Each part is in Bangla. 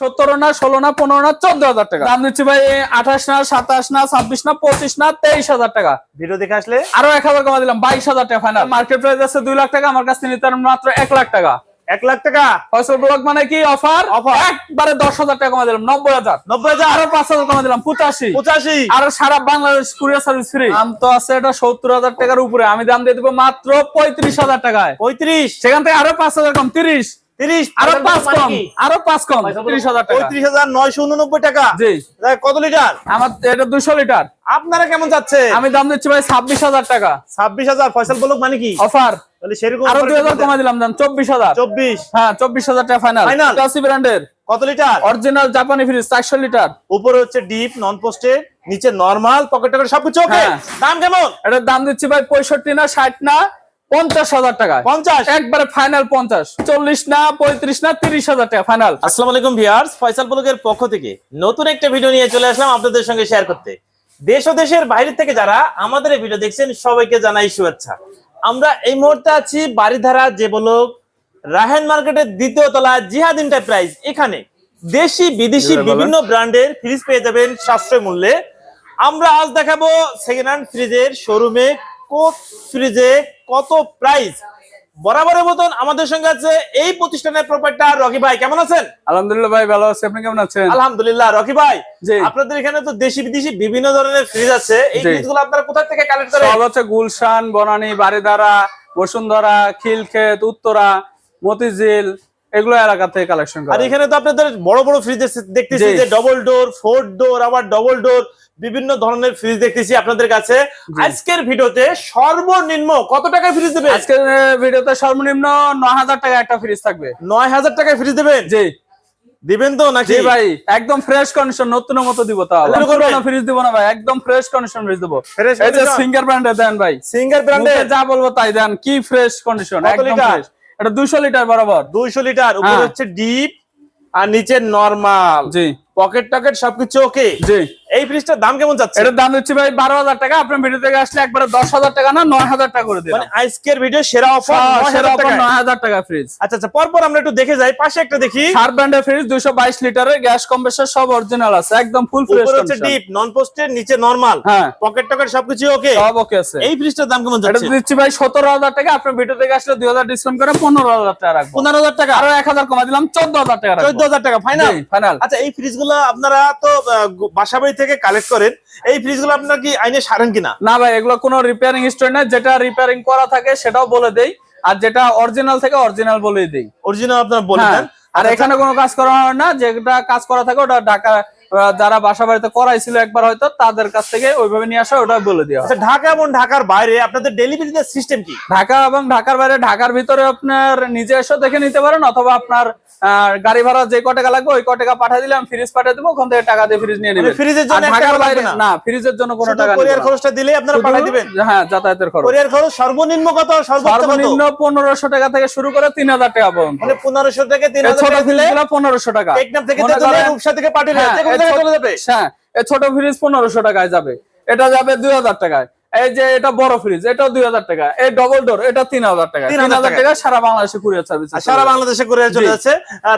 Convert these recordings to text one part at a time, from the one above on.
সত্তর না ষোলো না পনেরো না চোদ্দ হাজার টাকা। দাম দিচ্ছি ভাই আঠাশ না সাতাশ না ছাব্বিশ না পঁচিশ না তেইশ হাজার টাকা। ভিডিও দেখে আসলে? আরও এক হাজার কমা দিলাম বাইশ হাজার টাকা ফাইনাল মার্কেট প্রাইস আছে দুই লাখ টাকা আমার কাছে নিতে মাত্র এক লাখ টাকা। এক লাখ টাকা? ফসল ব্লক মানে কি? Offer Offer। একবারে দশ হাজার টাকা কমা দিলাম নব্বই হাজার। নব্বই হাজার? আরও পাঁচ হাজার কমা দিলাম পঁচাশি। পঁচাশি। আর সারা বাংলাদেশ কুরিয়ার সার্ভিস ফ্রি দাম তো আছে এটা সত্তর হাজার টাকার উপরে আমি দাম দিয়ে দেবো মাত্র পঁয়ত্রিশ হাজার টাকায়। পঁয়ত্রিশ। সেখান থেকে আরও পাঁচ হাজার কম তিরিশ। আরও পাঁচ কম আরও পাঁচ কম। তিরিশ হাজার পঁয়ত্রিশ হাজার নয়শো উননব্বই টাকা। জি। কত লিটার? আমার এটা দুশো লিটার। আপনারা কেমন যাচ্ছে? আমি দাম দিচ্ছি ভাই ছাব্বিশ হাজার টাকা। ছাব্বিশ হাজার ফয়সাল বলুক মানে কি? অফার সেরকম আরও দুই হাজার কমা দিলাম দাম চব্বিশ হাজার। চব্বিশ। হ্যাঁ চব্বিশ হাজার টাকা ফাইনাল Final। টাসি ব্র্যান্ডের কত লিটার? অরিজিনাল জাপানি ফ্রিজ চারশো লিটার। উপরে হচ্ছে ডিপ নন পোস্টেড নিচে নরমাল পকেট টকেট সবকিছু ওকে হ্যাঁ। দাম কেমন? এটার দাম দিচ্ছি ভাই পঁয়ষট্টি না ষাট না পঞ্চাশ হাজার টাকা পঞ্চাশ? একবারে ফাইনাল পঞ্চাশ। চল্লিশ না পঁয়ত্রিশ না তিরিশ হাজার টাকা ফাইনাল আসসালামু আলাইকুম ভিউয়ার্স ফয়সাল ব্লগের পক্ষ থেকে নতুন একটা ভিডিও নিয়ে চলে আসলাম আপনাদের সঙ্গে শেয়ার করতে। দেশ ও দেশের বাইরে থেকে যারা আমাদের এই ভিডিও দেখছেন সবাইকে জানাই শুভেচ্ছা। আমরা এই মুহূর্তে আছি বাড়িধারা যে বলক রাহেন মার্কেটের দ্বিতীয় তলা জিহাদ এন্টারপ্রাইজ এখানে দেশি বিদেশি বিভিন্ন ব্র্যান্ডের ফ্রিজ পেয়ে যাবেন সাশ্রয় মূল্যে। আমরা আজ দেখাবো সেকেন্ড হ্যান্ড ফ্রিজের শোরুমে কোক ফ্রিজে কত প্রাইস বরাবরের মতন আমাদের সঙ্গে আছে এই প্রতিষ্ঠানের প্রোপাইটার রকি ভাই কেমন আছেন? আলহামদুলিল্লাহ ভাই ভালো আছে। আপনি কেমন আছেন? আলহামদুলিল্লাহ রকি ভাই জি। আপনাদের এখানে তো দেশি বিদেশি বিভিন্ন ধরনের ফ্রিজ আছে। এই ফ্রিজগুলো আপনারা কোথা থেকে কালেক্ট করেন? সব হচ্ছে গুলশান বনানী বারিধারা বসুন্ধরা খিলক্ষেত উত্তরা মতিঝিল এগুলো এলাকা থেকে কালেকশন আর এখানে তো আপনাদের বড় বড় ফ্রিজ দেখতেছি। যে ডবল ডোর ফোর ডোর আবার ডবল ডোর বিভিন্ন ধরনের ফ্রিজ দেখতেছি আপনাদের কাছে। আজকের ভিডিওতে সর্বনিম্ন কত টাকায় ফ্রিজ দেবে আজকের ভিডিওতে সর্বনিম্ন নয় হাজার টাকা একটা ফ্রিজ থাকবে। নয় হাজার টাকায় ফ্রিজ দেবেন? জি। দিবেন তো নাকি? ভাই একদম ফ্রেশ কন্ডিশন নতুনের মতো দিব তাহলে? ফ্রিজ দিব না ভাই একদম ফ্রেশ কন্ডিশন ফ্রিজ দেবো। এই যে সিঙ্গার ব্র্যান্ডে দেন ভাই। সিঙ্গার মুখে ব্র্যান্ডের যা বলব তাই দেন। কি ফ্রেশ কন্ডিশন একদম? ফ্রেশ এটা দুশো লিটার বরাবর। দুইশো লিটার উপরে হ্যাঁ। হচ্ছে ডিপ আর নিচে নরমাল জি। পকেট টকেট সবকিছু ওকে জি। এই ফ্রিজটার দাম কেমন যাচ্ছে? এটার দাম দিচ্ছি ভাই বারো হাজার টাকা। আপনার ভিডিও থেকে আসলে একবারে দশ হাজার টাকা না নয় হাজার টাকা করে দিলাম। মানে আজকের ভিডিও সেরা অফার সেরা offer নয় হাজার টাকা ফ্রিজ আচ্ছা আচ্ছা পরপর আমরা একটু দেখে যাই। পাশে একটা দেখি। সার ব্র্যান্ডের ফ্রিজ দুইশো বাইশ লিটারের গ্যাস কম্প্রেসার সব অরিজিনাল আছে একদম ফুল ফ্রেশ উপরে হচ্ছে ডিপ নন পোস্টেড নিচে নরমাল হ্যাঁ। পকেট টকেট সবকিছু ওকে সব ওকে আছে। এই ফ্রিজটার দাম কেমন যাচ্ছে? এটা দিচ্ছি ভাই সতেরো হাজার টাকা। আপনার ভিডিও থেকে আসলে দুই হাজার ডিসকাউন্ট করে পনেরো হাজার টাকা রাখব। পনেরো হাজার টাকা? আরও এক হাজার কমা দিলাম চোদ্দ হাজার টাকা চোদ্দ হাজার টাকা ফাইনাল ফাইনাল আচ্ছা এই ফ্রিজগুলো আপনারা তো বাসা বাড়ি থেকে কালেক্ট করেন এই ফ্রিজগুলো আপনার কি আইনে সারেন কিনা? না ভাই এগুলো কোনো রিপেয়ারিং স্টোর না যেটা রিপেয়ারিং করা থাকে সেটাও বলে দেই আর যেটা অরিজিনাল থেকে অরিজিনাল বলে দেই। অরিজিনাল আপনার বলে হ্যাঁ, দেন। আর এখানে কোনো কাজ করা হয় না যেটা কাজ করা থাকে ওটা ঢাকা যারা বাসা বাড়িতে করাইছিল একবার হয়তো তাদের কাছ থেকে ওইভাবে নিয়ে আসা ওটা বলে দেওয়া হয়। আচ্ছা ঢাকা এবং ঢাকার বাইরে আপনাদের ডেলিভারি সিস্টেম কি? ঢাকা এবং ঢাকার বাইরে ঢাকার ভিতরে আপনার নিজে এসে দেখে নিতে পারেন অথবা আপনার গাড়ি ভাড়া যে ক টাকা লাগবে ওই ক টাকা পাঠিয়ে দিলাম ফ্রিজ পাঠিয়ে দেবো ওখান থেকে টাকা দিয়ে ফ্রিজ নিয়ে নেবেন। ফ্রিজের জন্য ঢাকার বাইরে না? ফ্রিজের জন্য কোনো টাকা কোরিয়ার নিবে না। খরচটা দিলে আপনারা পাঠিয়ে দিবেন? হ্যাঁ যাতায়াতের খরচ। কোরিয়ার খরচ সর্বনিম্ন কত সর্বনিম্ন পনেরোশো টাকা থেকে শুরু করে তিন হাজার টাকা পর্যন্ত। মানে পনেরোশো থেকে তিন এই হাজার ছোট টাকা দিলে ফ্রিজ পনেরোশো টাকা। টেকনাফ থেকে মনে তেতুলিয়া, রূপসা থেকে পাঠিয়ে হ্যাঁ, ছোট- চলে যাবে? হ্যাঁ ছোট ফ্রিজ পনেরোশো টাকায় যাবে। এটা যাবে দুই হাজার টাকায়। এই যে এটা বড় ফ্রিজ এটাও দুই হাজার টাকা। এই ডবল ডোর এটা তিন হাজার টাকা। তিন হাজার টাকা। সারা বাংলাদেশে কুরিয়ার সার্ভিস সারা বাংলাদেশে করে চলে যাচ্ছে।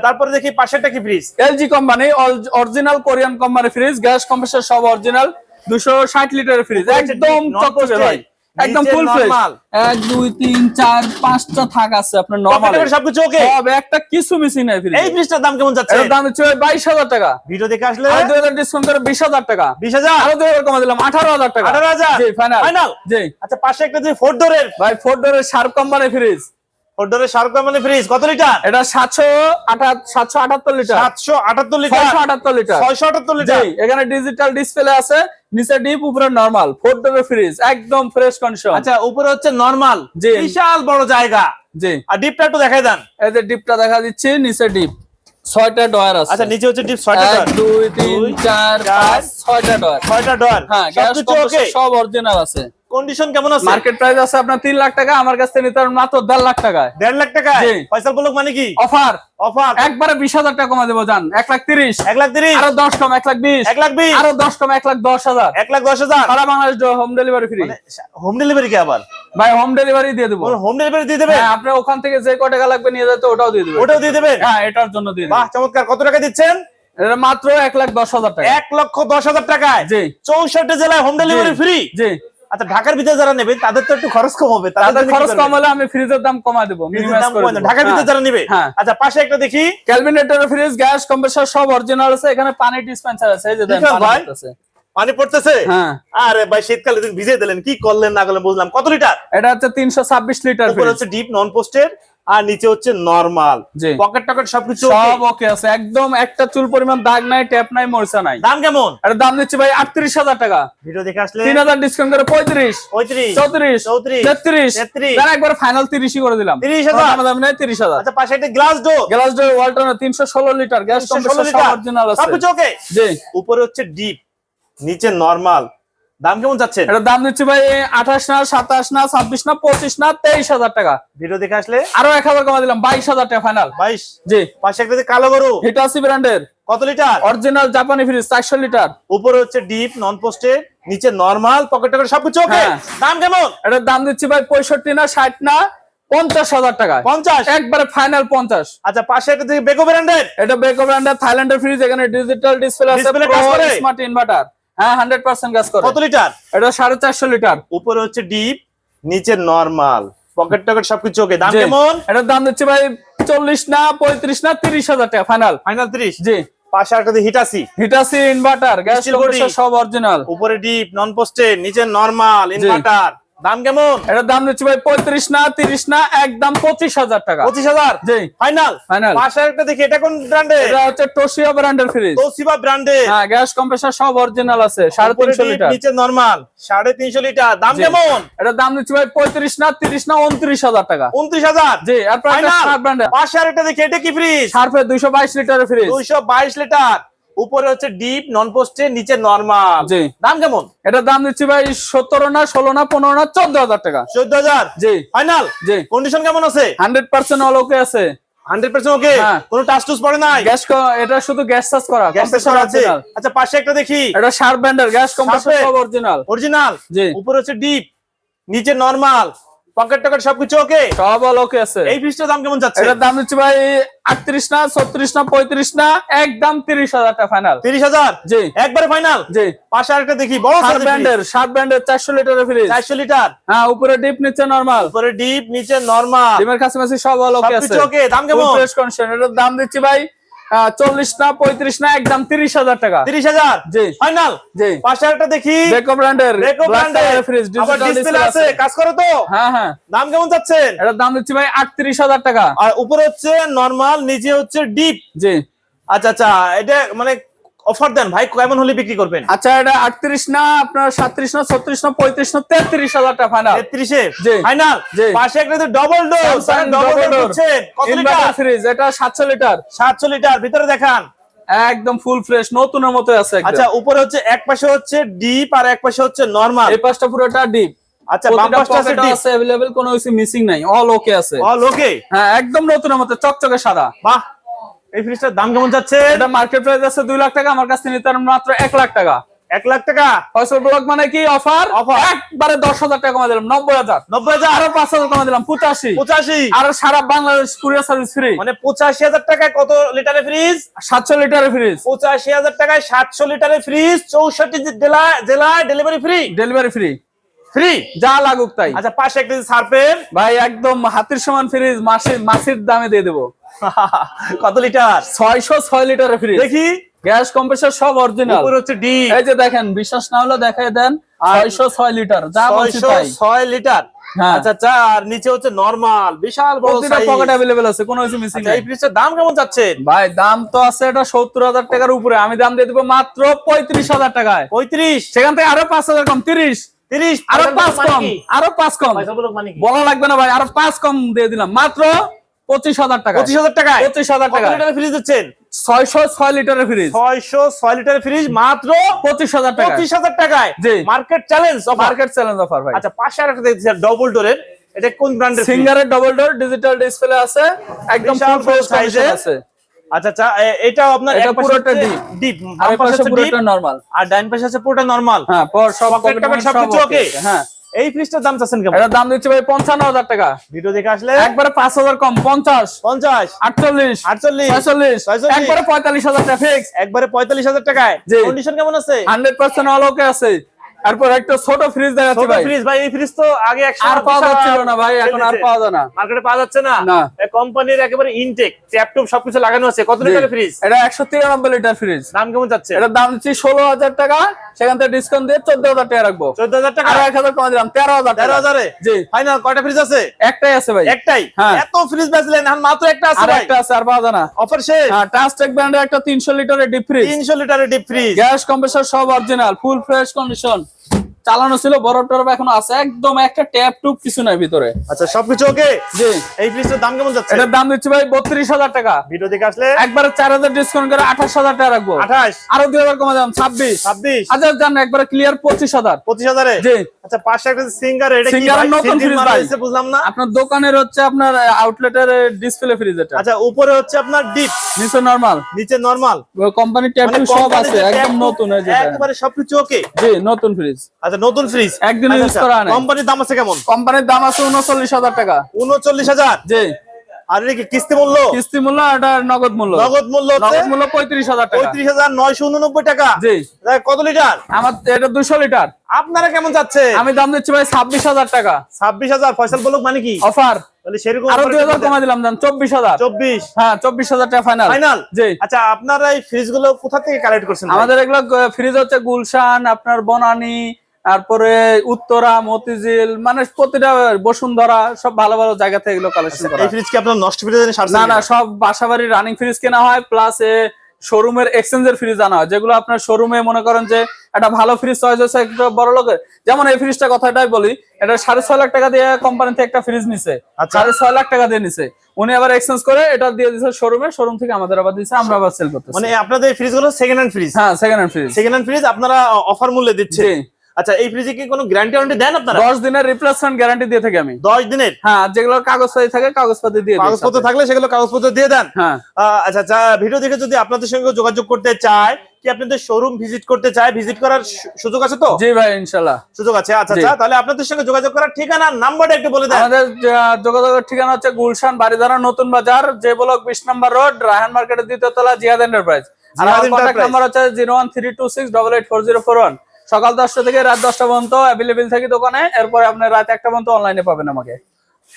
তারপরে দেখি পাশেরটা কি fridge LG company original Korean company fridge gas compressor সব অরিজিনাল দুশো ষাট লিটারের ফ্রিজ একদম চকচকে ভাই। একদম ফুল ফ্রেশ normal। এক দুই তিন চার পাঁচটা থাক আছে আপনার নরমাল সবকিছু ওকে সব একটা কিছু মিসিং নাই ফ্রিজ এই ফ্রিজটার দাম কেমন যাচ্ছে? এর দাম হচ্ছে বাইশ হাজার টাকা। ভিডিও দেখে আসলে আর ডিসকাউন্ট করে টাকা। আরও কমা দিলাম জি ফাইনাল ফাইনাল জি। আচ্ছা পাশে একটা যে ফোর ডোরের ভাই ফোর ডোরের শার্প কোম্পানি ফ্রিজ ফোর শার্ক মানে ফ্রিজ কত লিটার এটা সাতশো আঠাত সাতশো আটাত্তর লিটার সাতশো আটাত্তর লিটার ছয়শো আটাত্তর লিটার ছয়শো আটাত্তর জি লিটার এখানে ডিজিটাল ডিসপ্লে আছে নিচে ডিপ উপরে নরমাল ফোর ডোরের ফ্রিজ একদম ফ্রেশ কন্ডিশন আচ্ছা উপরে হচ্ছে নরমাল। বিশাল বড় জায়গা। জি। আর ডিপটা একটু দেখাই দেন। এই যে ডিপটা দেখা দিচ্ছি নিচে ডিপ ছয়টা ডয়ার আছে। আচ্ছা নিচে হচ্ছে ডিপ ছয়টা দুই তিন দুই, চার চার, ছয়টা ডয়ার ছয়টা ডোর হ্যাঁ সব অরিজিনাল আছে। কন্ডিশন কেমন আছে? মার্কেট প্রাইস আছে আপনার তিন লাখ টাকা আমার কাছে নিতে মাত্র দেড় লাখ টাকায়। দেড় লাখ টাকা ফয়সাল বলুক মানে কি? অফার অফার একবারে বিশ হাজার টাকা কমা দেবো জান। এক লাখ তিরিশ। এক লাখ তিরিশ? আরও দশ কম এক লাখ বিশ। এক লাখ বিশ? আরও দশ কম এক লাখ দশ হাজার। এক লাখ দশ হাজার? সারা Bangladesh home delivery free home delivery কি আবার? ভাই হোম ডেলিভারি দিয়ে দেবো। হোম ডেলিভারি দিয়ে দেবে হ্যাঁ আপনার ওখান থেকে যে ক টাকা লাগবে নিয়ে যেতে ওটাও দিয়ে দেবো ওটাও দিয়ে দেবেন? হ্যাঁ এটার জন্য দিয়ে দেবো। বাহ চমৎকার। কত টাকা দিচ্ছেন? এটা মাত্র এক লাখ দশ হাজার টাকা। এক লক্ষ দশ হাজার টাকায়? জি। চৌষট্টি জেলায় হোম ডেলিভারি ফ্রি জি। আচ্ছা ঢাকার ভিতরে যারা নেবে তাদের তো একটু খরচ কম হবে তাদের খরচ? কম হলে আমি ফ্রিজের দাম কমা দেবো। ঢাকার ভিতরে হ্যাঁ। যারা নেবে হ্যাঁ। আচ্ছা পাশে একটা দেখি ক্যালমিনেটর ফ্রিজ গ্যাস কম্প্রেসার সব অরিজিনাল আছে এখানে পানি ডিসপেন্সার আছে এই যে পানি ভাই। পড়তেছে। পানি পড়তেছে হ্যাঁ আরে ভাই শীতকালে ভিজে দিলেন কি করলেন না করলেন বুঝলাম কত লিটার এটা হচ্ছে তিনশো ছাব্বিশ লিটার হচ্ছে ডিপ নন পোস্টের আর নিচে হচ্ছে নরমাল। পকেট টকেট সবকিছু সব ওকে আছে। একদম একটা চুল পরিমাণ দাগ নাই ট্যাপ নাই মরিচা নাই। দাম কেমন? এটার দাম দিচ্ছি ভাই আটত্রিশ হাজার টাকা। ভিডিও দেখে আসলে তিন হাজার ডিসকাউন্ট করে পঁয়ত্রিশ পঁয়ত্রিশ চৌত্রিশ চৌত্রিশ, তেত্রিশ। তেত্রিশ। দেন একবার ফাইনাল তিরিশই করে দিলাম। 30,000 দাম নেই তিরিশ হাজার। আচ্ছা পাশে একটা glass do glass door Walton তিনশো ষোলো লিটার গ্যাস কম্প্রেসর অরিজিনাল আছে। সবকিছু ওকে জি। উপরে হচ্ছে ডিপ নিচে নরমাল দাম কেমন যাচ্ছেন এটার দাম দিচ্ছি ভাই আঠাশ না সাতাশ না ছাব্বিশ না পঁচিশ না তেইশ হাজার টাকা। ভিডিও দেখে আসলে? আরও এক হাজার কমা দিলাম বাইশ হাজার টাকা ফাইনাল বাইশ? জি। পাশে একটা কালো গরু? হিটাসি ব্র্যান্ডের কত লিটার? অরিজিনাল জাপানি ফ্রিজ চারশো লিটার। উপরে হচ্ছে ডিপ নন পোস্টেড নিচে নরমাল পকেট টকেট সবকিছু ওকে হ্যাঁ। দাম কেমন? এটার দাম দিচ্ছি ভাই পঁয়ষট্টি না ষাট না পঞ্চাশ হাজার টাকা পঞ্চাশ? একবারে ফাইনাল পঞ্চাশ। আচ্ছা পাশে একটা বেকো ব্র্যান্ডের এটা বেকো ব্র্যান্ডের থাইল্যান্ডের ফ্রিজ এখানে ডিজিটাল ডিসপ্লে আছে স্মার্ট ইনভার্টার হ্যাঁ 100% গ্যাস করে। কত লিটার? এটা সাড়ে চারশো লিটার। উপরে হচ্ছে ডিপ নিচে নরমাল পকেট টকেট সবকিছু ওকে দাম কেমন? এটার দাম হচ্ছে ভাই চল্লিশ না পঁয়ত্রিশ না তিরিশ হাজার টাকা ফাইনাল ফাইনাল ত্রিশ? জি। পাশে একটা হিটাসি হিটাসি ইনভার্টার গ্যাস সব অরিজিনাল উপরে ডিপ নন পোস্টেড নিচে নরমাল ইনভার্টার দাম কেমন? এটার দাম দিচ্ছি ভাই পঁয়ত্রিশ না তিরিশ না একদম পঁচিশ হাজার টাকা। পঁচিশ হাজার? জি। ফাইনাল? Final। পাশে একটা দেখি এটা কোন ব্র্যান্ডের এটা হচ্ছে টোসিয়া ব্র্যান্ডের ফ্রিজ তোসিবা ব্র্যান্ডের হ্যাঁ গ্যাস কম্প্রেসর সব অরিজিনাল আছে সাড়ে তিনশো লিটার নিচে নরমাল সাড়ে তিনশো লিটার দাম কেমন? এটার দাম দিচ্ছি ভাই পঁয়ত্রিশ না তিরিশ না উনত্রিশ হাজার টাকা। উনত্রিশ হাজার? জি আর Final। ব্র্যান্ডের পাশে আরেকটা দেখি এটা কি ফ্রিজ সার্ফে দুইশো বাইশ লিটারের ফ্রিজ দুইশো বাইশ লিটার উপরে হচ্ছে ডিপ নন পোস্টেড নিচে নর্মাল জি। দাম কেমন? এটার দাম দিচ্ছি ভাই সতেরো না ষোলো না পনেরো না চোদ্দ হাজার টাকা। চোদ্দ হাজার? জি। ফাইনাল জি। কন্ডিশন কেমন আছে? হান্ড্রেড পার্সেন্ট অল ওকে আছে। হান্ড্রেড পার্সেন্ট ওকে হ্যাঁ। কোনো টাচ টুস পড়ে নাই? গ্যাস এটা শুধু গ্যাস চার্জ করা আছে। আচ্ছা পাশে একটা দেখি। এটা শার্প গ্যাস কম্প্রেসর সব অরিজিনাল অরিজিনাল জি। উপরে হচ্ছে ডিপ নিচে নরমাল পকেট টকেট সবকিছু ওকে সব অল ওকে আছে। এই ফ্রিজটার দাম কেমন যাচ্ছে? এটার দাম দিচ্ছি ভাই আটত্রিশ না ছত্রিশ না পঁয়ত্রিশ না একদম টাকা ফাইনাল জি। একবারে ফাইনাল জি। পাশে আরেকটা দেখি বড় ব্র্যান্ডের শার্প ব্র্যান্ডের লিটারের ফ্রিজ লিটার? হ্যাঁ উপরে ডিপ নিচে নরমাল উপরে ডিপ নিচে নরমাল ডিমের কাছাকাছি সব ওকে আছে। ওকে দাম কেমন? ফ্রেশ কন্ডিশন এটার দাম দিচ্ছি ভাই চল্লিশ না পঁয়ত্রিশ না একদম তিরিশ হাজার টাকা। তিরিশ হাজার? জি। ফাইনাল জি। পাশে একটা দেখি। রেকো ব্র্যান্ডের রেকো ব্র্যান্ডের ফ্রিজ ডিসপ্লে ডিসপ্লে আছে। কাজ করে তো। হ্যাঁ হ্যাঁ। দাম কেমন যাচ্ছেন এটার দাম দিচ্ছি ভাই আটত্রিশ হাজার টাকা। আর উপরে হচ্ছে নরমাল নিচে হচ্ছে ডিপ জি। আচ্ছা আচ্ছা এটা মানে অফার দেন ভাই কেমন হলে বিক্রি করবেন আচ্ছা এটা আটত্রিশ না আপনার সাত্রিশ না ছত্রিশ না পঁয়ত্রিশ না তেত্রিশ হাজার টাকা ফাইনাল তেত্রিশে জি। ফাইনাল জি। পাশে একটা ডবল ডোর ডবল ডোর হচ্ছেন কত লিটার ফ্রিজ এটা সাতশো লিটার সাতশো লিটার ভিতরে দেখান একদম ফুল ফ্রেশ নতুনের মতো আছে একদম। আচ্ছা উপরে হচ্ছে এক পাশে হচ্ছে ডিপ আর এক পাশে হচ্ছে নরমাল এই পাশটা পুরোটা ডিপ আচ্ছা বাম পাশটা আছে ডিপ আছে अवेलेबल কোনো কিছু মিসিং নাই অল ওকে আছে অল ওকে হ্যাঁ একদম নতুনের মতো চকচকে সাদা বাহ এই ফ্রিজটার দাম কেমন যাচ্ছে? এটা মার্কেট প্রাইস আছে দুই লাখ টাকা আমার কাছে নিতে মাত্র এক লাখ টাকা। এক লাখ টাকা? ফয়সল ব্লক মানে কি? Offer Offer। একবারে দশ হাজার টাকা কমা দিলাম নব্বই হাজার। নব্বই হাজার? আরও পাঁচ হাজার কমা দিলাম পঁচাশি। পঁচাশি। আর সারা বাংলাদেশ কুরিয়ার সার্ভিস ফ্রি মানে পঁচাশি হাজার টাকায় কত লিটারের ফ্রিজ সাতশো লিটারের ফ্রিজ পঁচাশি হাজার টাকায় সাতশো লিটারের ফ্রিজ চৌষট্টি জেলা জেলায় delivery free delivery free free যা লাগুক তাই। আচ্ছা পাশে একটা সার্ফের? ভাই একদম হাতির সমান ফ্রিজ মাসের মাসির দামে দিয়ে দেবো। কত লিটার ছয়শো ছয় লিটারের ফ্রিজ দেখি। গ্যাস কম্প্রেসর সব অরিজিনাল উপরে হচ্ছে ডি এই যে দেখেন বিশ্বাস না হলে দেখাই দেন আর ছয়শো ছয় লিটার যা বলছি তাই। ছয় লিটার হ্যাঁ। আচ্ছা আচ্ছা আর নিচে হচ্ছে নরমাল বিশাল বড় প্রতিটা পকেট অ্যাভেলেবেল আছে কোনো কিছু মিসিং আচ্ছা, এই ফ্রিজের দাম কেমন যাচ্ছেন ভাই দাম তো আছে এটা সত্তর হাজার টাকার উপরে। আমি দাম দিয়ে দেবো মাত্র পঁয়ত্রিশ হাজার টাকায়। পঁয়ত্রিশ? সেখান থেকে আরও পাঁচ হাজার কম তিরিশ তিরিশ। আরও পাঁচ কম আরও পাঁচ কম। মানে বলা লাগবে না ভাই আরও পাঁচ কম দিয়ে দিলাম। মাত্র পঁচিশ হাজার টাকা পঁচিশ হাজার টাকায়? পঁচিশ হাজার টাকা ফ্রিজ দিচ্ছেন? ছয়শো ছয় লিটারের ফ্রিজ ছয়শো ছয় লিটারের ফ্রিজ মাত্র পঁচিশ হাজার টাকা পঁচিশ হাজার টাকায়। জি। Market challenge market challenge offer ভাই। আচ্ছা পাশে আর একটা দেখছি ডবল ডোরের এটা কোন ব্র্যান্ডের সিঙ্গারের ডবল ডোর ডিজিটাল ডিসপ্লে আছে। একদম ফুল সাইজে আছে। আচ্ছা আচ্ছা এটা আপনার এটা পুরোটা হচ্ছে ডিপ আর এই পাশে পাশে পুরোটা নরমাল আর ডাইন পাশে আছে পুরোটা নরমাল হ্যাঁ সব পকেট সব সবকিছু ওকে হ্যাঁ। এই ফ্রিজটার দাম চাচ্ছেন কেমন? এটার দাম দিচ্ছে ভাই পঞ্চান্ন হাজার টাকা। ভিডিও দেখে আসলে? একবারে পাঁচ হাজার কম পঞ্চাশ। পঞ্চাশ। আটচল্লিশ। আটচল্লিশ। ছয়চল্লিশ। একবারে পঁয়তাল্লিশ হাজার টাকা ফিক্স একবারে পঁয়তাল্লিশ হাজার টাকায়। কন্ডিশন কেমন আছে? হান্ড্রেড পার্সেন্ট অল ওকে আছে। তারপর একটা ছোট ফ্রিজ দেখাচ্ছি ছোট ভাই। ফ্রিজ ভাই এই ফ্রিজ তো আগে আর পাওয়া যাচ্ছিল না ভাই এখন আর পাওয়া যায় না। মার্কেটে পাওয়া যাচ্ছে না। কোম্পানির একেবারে ইনটেক ট্যাপটুপ সবকিছু লাগানো আছে। কত লিটার লিটারের ফ্রিজ এটা একশো তিরানব্বই লিটার ফ্রিজ দাম কেমন যাচ্ছে? এটার দাম ষোলো হাজার টাকা। সেখান থেকে ডিসকাউন্ট দিয়ে চোদ্দ হাজার টাকা রাখব। চোদ্দ হাজার টাকা? এক হাজার কমে দিলাম তেরো হাজার তেরো হাজারে? জি। ফাইনাল কয়টা ফ্রিজ আছে? একটাই আছে ভাই। একটাই? হ্যাঁ। এত ফ্রিজ বেচলেন এখন মাত্র একটা আছে একটা আছে আর পাওয়া যায় না। অফার শেষ? হ্যাঁ টাস্টেক ব্র্যান্ডের একটা তিনশো লিটারের ডিপ ফ্রিজ তিনশো লিটারের ডিপ ফ্রিজ গ্যাস কম্প্রেসর সব অরিজিনাল ফুল ফ্রেশ কন্ডিশন চালানো ছিল বরফ টরফ এখনও আছে। একদম একটা ট্যাপ টুপ কিছু নাই ভিতরে। আচ্ছা সবকিছু ওকে জি। এই ফ্রিজের দাম কেমন যাচ্ছে? এটার দাম দিচ্ছি ভাই বত্রিশ হাজার টাকা। ভিডিও দেখে আসলে? একবারে চার হাজার ডিসকাউন্ট করে আঠাশ হাজার টাকা রাখব। আঠাশ? আরও দুই হাজার কমে দাম ছাব্বিশ। ছাব্বিশ? আচ্ছা জান একবারে ক্লিয়ার পঁচিশ হাজার। পঁচিশ হাজারে? জি। আচ্ছা পাঁচশো একটা সিঙ্গার এটা কি Singer নতুন ফ্রিজ ভাই। বুঝলাম না? আপনার দোকানের হচ্ছে আপনার আউটলেটের ডিসপ্লে ফ্রিজ এটা। আচ্ছা উপরে হচ্ছে আপনার ডিপ নিচে নরমাল নিচে নরমাল কোম্পানি মানে সব আছে একদম নতুন এই যেটা। একবারে সবকিছু ওকে জি নতুন ফ্রিজ আচ্ছা নতুন ফ্রিজ একদিন ইউজ করা নেই। কোম্পানির দাম আছে কেমন? কোম্পানির দাম আছে উনচল্লিশ হাজার টাকা। উনচল্লিশ হাজার? জি। আর এটা কি কিস্তি মূল্য? কিস্তি মূল্য এটা নগদ মূল্য। নগদ মূল্য নগদ মূল্য পঁয়ত্রিশ হাজার টাকা। পঁয়ত্রিশ হাজার নয়শো উননব্বই টাকা। জি। কত লিটার? আমার এটা দুশো লিটার। আপনারা কেমন যাচ্ছে আমি দাম দিচ্ছি ভাই ছাব্বিশ হাজার টাকা। ছাব্বিশ হাজার। ফয়সাল বলুক মানে কি? অফার। হ্যাঁ চব্বিশ হাজার টাকা ফাইনাল ফাইনাল জি। আচ্ছা আপনারা এই ফ্রিজগুলো কোথা থেকে কালেক্ট করছেন আমাদের এগুলো ফ্রিজ হচ্ছে গুলশান আপনার বনানি তারপরে উত্তরা মতিঝিল মানে প্রতিটা বসুন্ধরা সব ভালো ভালো জায়গা থেকে এগুলো কালেকশন করা এই ফ্রিজ কি আপনার নষ্ট ফ্রিজ না না সব বাসা বাড়ির রানিং ফ্রিজ কেনা হয় প্লাস শোরুমের এক্সচেঞ্জের ফ্রিজ আনা হয় যেগুলো আপনার শোরুমে মনে করেন যে একটা ভালো ফ্রিজ চয়েস হয়েছে একটা বড় লোকের। যেমন এই ফ্রিজটা কথাটাই বলি এটা সাড়ে ছয় লাখ টাকা দিয়ে কোম্পানি থেকে একটা ফ্রিজ নিছে আচ্ছা। সাড়ে ছয় লাখ টাকা দিয়ে নিছে। উনি আবার এক্সচেঞ্জ করে এটা দিয়ে দিছে শোরুমে শোরুম থেকে আমাদের আবার দিছে আমরা আবার সেল করতেছি। মানে আপনাদের ফ্রিজগুলো সেকেন্ড হ্যান্ড ফ্রিজ হ্যাঁ second hand fridge second hand fridge আপনারা অফার মূল্যে দিচ্ছে আচ্ছা এই ফ্রিজে কি কোনো গ্যারান্টি ওয়ারেন্টি দেন আপনারা? 10 দিনের রিপ্লেসমেন্ট গ্যারান্টি দিয়ে থাকি আমি। 10 দিনের? হ্যাঁ যেগুলো কাগজপত্র থাকে কাগজপত্র দিয়ে কাগজপত্র থাকলে সেগুলো কাগজপত্র দিয়ে দেন। হ্যাঁ। আচ্ছা আচ্ছা ভিডিও দেখে যদি আপনাদের সঙ্গে যোগাযোগ করতে চায় কি আপনাদের শোরুম ভিজিট করতে চায় ভিজিট করার সুযোগ আছে তো? জি ভাই ইনশাআল্লাহ সুযোগ আছে আচ্ছা আচ্ছা তাহলে আপনাদের সঙ্গে যোগাযোগ করার ঠিকানা নাম্বারটা একটু বলে দেন। আমাদের যোগাযোগের ঠিকানা হচ্ছে গুলশান বাড়িধারা নতুন বাজার যে ব্লক 20 নম্বর রোড রায়হান মার্কেটের দ্বিতীয় তলা জিহাদ এন্টারপ্রাইজ আর আমাদের কন্টাক্ট নাম্বার হচ্ছে 01326884041 সকাল দশটা থেকে রাত দশটা পর্যন্ত অ্যাভেলেবেল থাকি দোকানে, এরপরে আপনার রাত একটা পর্যন্ত অনলাইনে পাবেন আমাকে।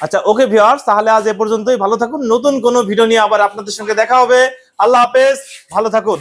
আচ্ছা ওকে ভিওয়ার্স তাহলে আজ এ পর্যন্তই। ভালো থাকুন, নতুন কোনো ভিডিও নিয়ে আবার আপনাদের সঙ্গে দেখা হবে। আল্লাহ হাফেজ, ভালো থাকুন।